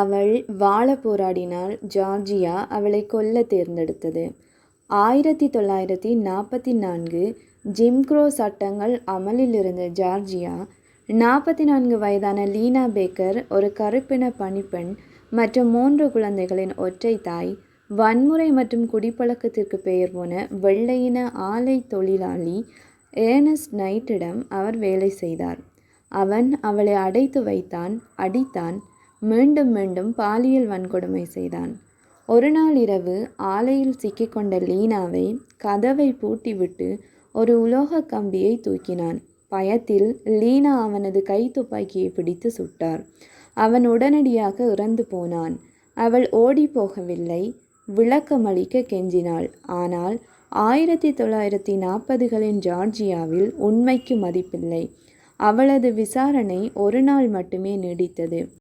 அவள் வாழ போராடினால் ஜார்ஜியா அவளை கொல்ல தேர்ந்தெடுத்தது. ஆயிரத்தி தொள்ளாயிரத்தி நாற்பத்தி நான்கு ஜிம்க்ரோ சட்டங்கள் அமலில் இருந்த ஜார்ஜியா நாற்பத்தி நான்கு வயதான லீனா பேக்கர் ஒரு கருப்பின பணிப்பெண் மற்றும் மூன்று குழந்தைகளின் ஒற்றை தாய் வன்முறை மற்றும் குடிப்பழக்கத்திற்கு பெயர் போன வெள்ளையின ஆலை தொழிலாளி ஏனஸ் நைட்டிடம் அவர் வேலை செய்தார். அவன் அவளை அடைத்து வைத்தான் அடித்தான் மீண்டும் மீண்டும் பாலியல் வன்கொடுமை செய்தான். ஒரு நாள் இரவு ஆலையில் சிக்கிக்கொண்ட லீனாவை கதவை பூட்டிவிட்டு ஒரு உலோக கம்பியை தூக்கினான். பயத்தில் லீனா அவனது கை துப்பாக்கியை பிடித்து சுட்டார். அவன் உடனடியாக இறந்து போனான். அவள் ஓடி போகவில்லை. விளக்கமளிக்க கெஞ்சினாள். ஆனால் ஆயிரத்தி தொள்ளாயிரத்தி நாற்பதுகளின் ஜார்ஜியாவில் உண்மைக்கு மதிப்பில்லை. அவளது விசாரணை ஒரு நாள் மட்டுமே நீடித்தது.